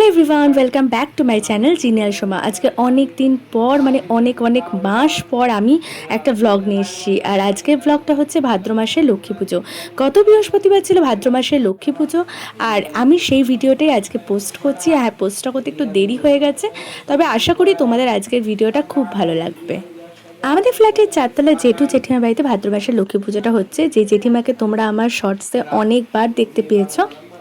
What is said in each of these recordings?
Hello everyone welcome back to my channel জিনিয়াল Soma আজকে অনেক দিন পর মানে অনেক অনেক মাস পর আমি একটা ভ্লগ নিয়ে এসেছি। আর আজকের ভ্লগটা হচ্ছে ভাদ্র মাসের লক্ষ্মী পুজো। গত বৃহস্পতিবার ছিল ভাদ্র মাসের লক্ষ্মী পুজো, আর আমি সেই ভিডিওটাই আজকে পোস্ট করছি। হ্যাঁ পোস্টটা করতে একটু দেরি হয়ে গেছে, তবে আশা করি তোমাদের আজকের ভিডিওটা খুব ভালো লাগবে। আমাদের ফ্ল্যাটের চারতলা জেঠু জেঠিমার বাড়িতে ভাদ্র মাসের লক্ষ্মী পুজোটা হচ্ছে। যে জেঠিমাকে তোমরা আমার শর্টসে অনেকবার দেখতে পেয়েছ।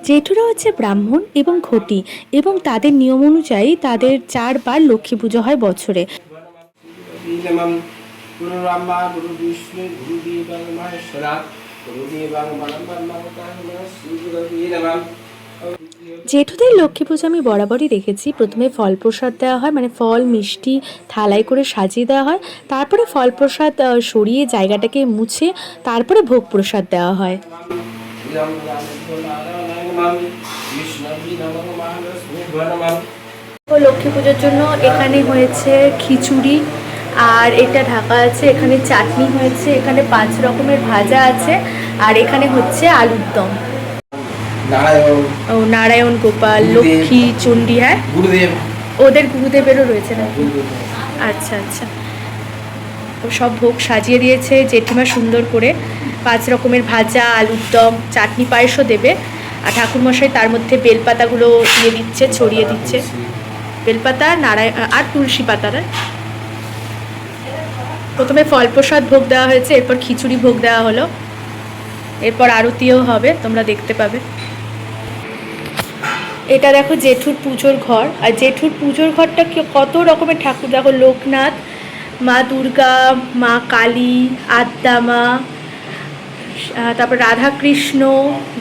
জেঠুরা হচ্ছে ব্রাহ্মণ এবং ঘটি এবং তাদের নিয়ম অনুযায়ী তাদের চারবার লক্ষ্মী পুজো হয় বছরে। জেঠুদের লক্ষ্মী পুজো আমি বরাবরই দেখেছি। প্রথমে ফল প্রসাদ দেওয়া হয় মানে ফল মিষ্টি থালায় করে সাজিয়ে দেওয়া হয়। তারপরে ফল প্রসাদ সরিয়ে জায়গাটাকে মুছে তারপরে ভোগ প্রসাদ দেওয়া হয়। লক্ষ্মী পুজোর জন্য এখানে হয়েছে খিচুড়ি আর এটা ঢাকা আছে এখানে চাটনি হয়েছে এখানে পাঁচ রকমের ভাজা আছে আর এখানে হচ্ছে আলুর দম। নারায়ণ। ও নারায়ণ গোপাল লক্ষ্মী চণ্ডী হ্যাঁ? ওদের গুরুদেবেরও রয়েছে নাকি আচ্ছা আচ্ছা। ও সব ভোগ সাজিয়ে দিয়েছে জেঠিমা সুন্দর করে। পাঁচ রকমের ভাজা আলুর দম চাটনি পায়েসও দেবে। আর ঠাকুরমশাই তার মধ্যে বেলপাতাগুলো দিয়ে দিচ্ছে ছড়িয়ে দিচ্ছে। বেলপাতা নারায়ণ আর তুলসী পাতারা। প্রথমে ফল প্রসাদ ভোগ দেওয়া হয়েছে এরপর খিচুড়ি ভোগ দেওয়া হলো। এরপর আরতিও হবে তোমরা দেখতে পাবে। এটা দেখো জেঠুর পুজোর ঘর। আর জেঠুর পুজোর ঘরটা কি কত রকমের ঠাকুর। দেখো লোকনাথ মা দুর্গা মা কালী আদ্দামা আহ, তারপর রাধাকৃষ্ণ,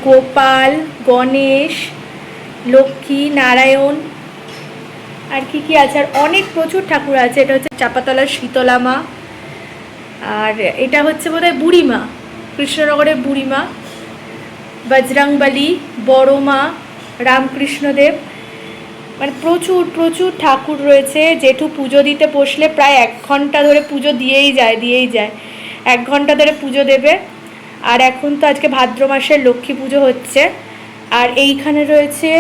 গোপাল, গণেশ, লক্ষ্মী, নারায়ণ, আর কি কি আছে? আর অনেক প্রচুর ঠাকুর আছে। এটা হচ্ছে চাপাতলার শীতলা মা আর এটা হচ্ছে বোধহয় বুড়িমা, কৃষ্ণনগরের বুড়িমা, বজরংবলী বড় মা রামকৃষ্ণদেব। মানে প্রচুর প্রচুর ঠাকুর রয়েছে। জেঠু পুজো দিতে বসলে প্রায় এক ঘণ্টা ধরে পুজো দিয়েই যায় দিয়েই যায়। এক ঘণ্টা ধরে পুজো দেবে। আর এখন তো আজকে ভাদ্র মাসের লক্ষ্মী পুজো হচ্ছে। আর এইখানে রয়েছে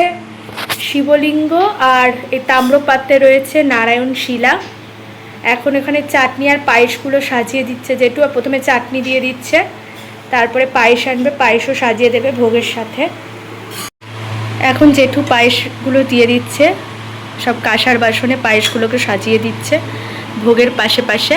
শিবলিঙ্গ আর এই তাম্রপাত্রে রয়েছে নারায়ণ শিলা। এখন এখানে চাটনি আর পায়েসগুলো সাজিয়ে দিচ্ছে যেটু আর প্রথমে চাটনি দিয়ে দিচ্ছে। তারপরে পায়েস আনবে পায়েসও সাজিয়ে দেবে ভোগের সাথে। এখন জেঠু পায়েসগুলো দিয়ে দিচ্ছে, সব কাঁসার বাসনে পায়েসগুলোকে সাজিয়ে দিচ্ছে ভোগের পাশে পাশে।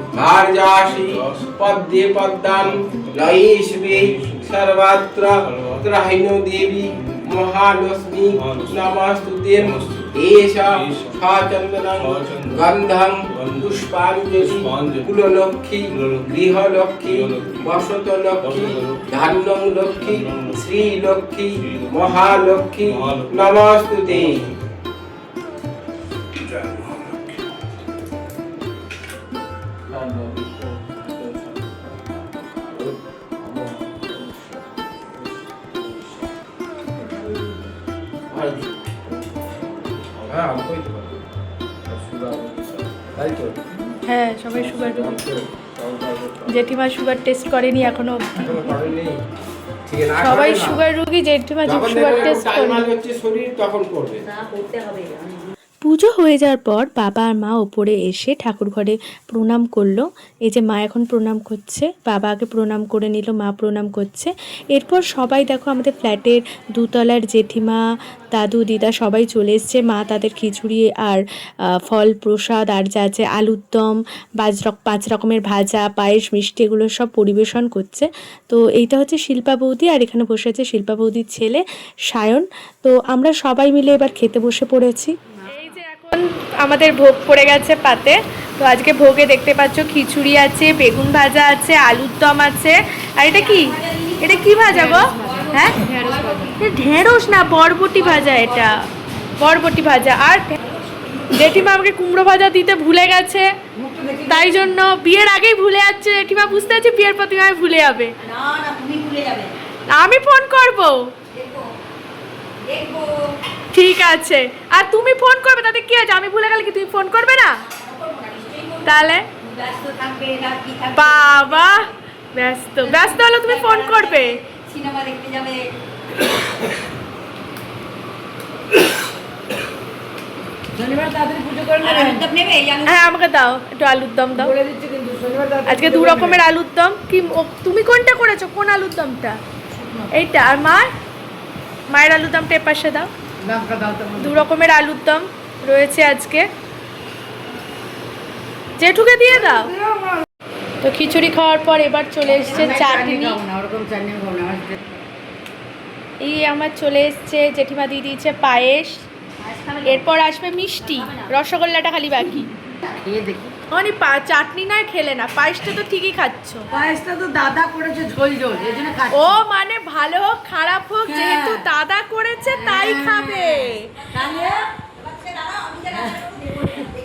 ভার্যাসি পদ্মে পদ্মান নয়ীশবে সর্বত্র গ্রহিণো দেবী মহালক্ষ্মী নমস্তুতে এষ সচন্দনং গন্ধং পুষ্পাঞ্জলি কুললক্ষ্মী গৃহলক্ষ্মী বসতলক্ষ্মী ধান্যং লক্ষ্মী শ্রীলক্ষ্মী মহালক্ষ্মী নমস্তুতে হ্যাঁ আমি কইতে পারব তাই তো? হ্যাঁ সবাই সুগার হবে। জেঠিমা সুগার টেস্ট করেনি এখনও সবাই সুগার রুগী জেঠিমা সুগার টেস্ট করেনি শরীর তখন করবে। না করতে হবে। পুজো হয়ে যাওয়ার পর বাবা আর মা ওপরে এসে ঠাকুর ঘরে প্রণাম করল। এই যে মা এখন প্রণাম করছে, বাবা আগে প্রণাম করে নিল, মা প্রণাম করছে। এরপর সবাই দেখো আমাদের ফ্ল্যাটের দুতলার জেঠিমা, দাদু, দিদা সবাই চলে এসছে। মা তাদের খিচুড়ি আর ফল প্রসাদ আর যা আছে আলুর দম পাঁচ রক, পাঁচ রকমের ভাজা, পায়েস, মিষ্টি এগুলো সব পরিবেশন করছে। তো এইটা হচ্ছে শিল্পা বৌদি আর এখানে বসে আছে শিল্পা বৌদির ছেলে সায়ন। তো আমরা সবাই মিলে এবার খেতে বসে পড়েছি। আমাদের ভোগ পড়ে গেছে পাতে। তো আজকে ভোগে দেখতে পাচ্ছ খিচুড়ি আছে বেগুন ভাজা আছে আলুর দম আছে। আর এটা কি? এটা কি ভাজা গো? হ্যাঁ? ঢেঁড়স না বরবটি ভাজা এটা। বরবটি ভাজা। আর জেঠিমা আমাকে কুমড়ো ভাজা দিতে ভুলে গেছে। তাই জন্য বিয়ের আগেই ভুলে যাচ্ছে। জেঠিমা বুঝতে পারছি বিয়ের প্রতি আমি ভুলে যাবে। না না তুমি ভুলে যাবে। আমি ফোন করব। দেখব। ঠিক আছে। আর তুমি ফোন করবে তাতে কি আছে আমি ভুলে গেলে কি তুমি ফোন করবে না? তাহলে? ব্যস্ত থাকবে না কি থাকবে বাবা! ব্যস্ত। ব্যস্ত হলে তুমি ফোন করবে। সিনেমা দেখতে যাবে। হ্যাঁ আমাকে দাও। একটু আলুর দম দাও আজকে দু রকমের আলুর দম কি ও, তুমি কোনটা করেছ? কোন আলুর দমটা এইটা। আর মার? মায়ের আলুর দমটা এ পাশে দাও। দু রকমের আলুর দম রয়েছে আজকে। জেঠুকে দিয়ে দাও। তো খিচুড়ি খাওয়ার পর এবার চলে এসছে চাটনি। এই আমার চলে এসছে জেঠিমা দিয়ে দিয়েছে পায়েস? এরপর আসবে মিষ্টি রসগোল্লাটা খালি বাকি। খেয়ে দেখি। মানে পা- চাটনি নয় খেলে না পায়েসটা তো ঠিকই খাচ্ছ। পায়েসটা তো দাদা করেছে ঝোল ঝোল এই জন্য ও মানে ভালো হোক খারাপ হোক হ্যাঁ। যেহেতু দাদা করেছে তাই হ্যাঁ। খাবে।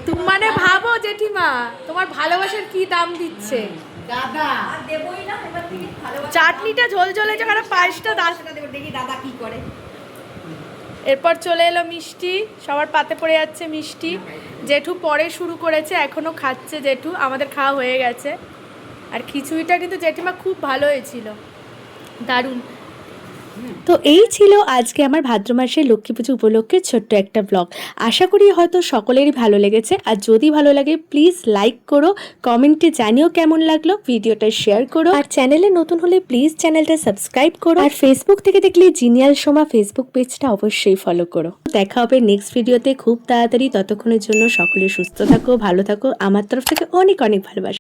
তুমি মানে ভাবো জেঠিমা তোমার ভালোবাসার কি দাম দিচ্ছে? দাদা। না চাটনিটা ঝোল ঝোল হয়েছে কারণ পায়েসটা দাস দেখি দাদা কি করে। এরপর চলে এলো মিষ্টি। সবার পাতে পড়ে যাচ্ছে মিষ্টি। জেঠু পরে শুরু করেছে এখনও খাচ্ছে জেঠু। আমাদের খাওয়া হয়ে গেছে। আর খিচুড়িটা কিন্তু জেঠিমা খুব ভালো হয়েছিল দারুণ। তো এই ছিল আজকে আমার ভাদ্র মাসের লক্ষ্মী পুজো উপলক্ষে ছোট্ট একটা ব্লগ আশা করি হয়তো সকলেরই ভালো লেগেছে। আর যদি ভালো লাগে প্লিজ লাইক করো কমেন্টে জানিও কেমন লাগল, ভিডিওটা শেয়ার করো। আর চ্যানেলে নতুন হলে প্লিজ চ্যানেলটা সাবস্ক্রাইব করো। আর ফেসবুক থেকে দেখলে জিনিয়াল সোমা ফেসবুক পেজটা অবশ্যই ফলো করো। দেখা হবে নেক্সট ভিডিওতে খুব তাড়াতাড়ি ততক্ষণের জন্য সকলে সুস্থ থাকো, ভালো থাকো। আমার তরফ থেকে অনেক অনেক ভালোবাসা।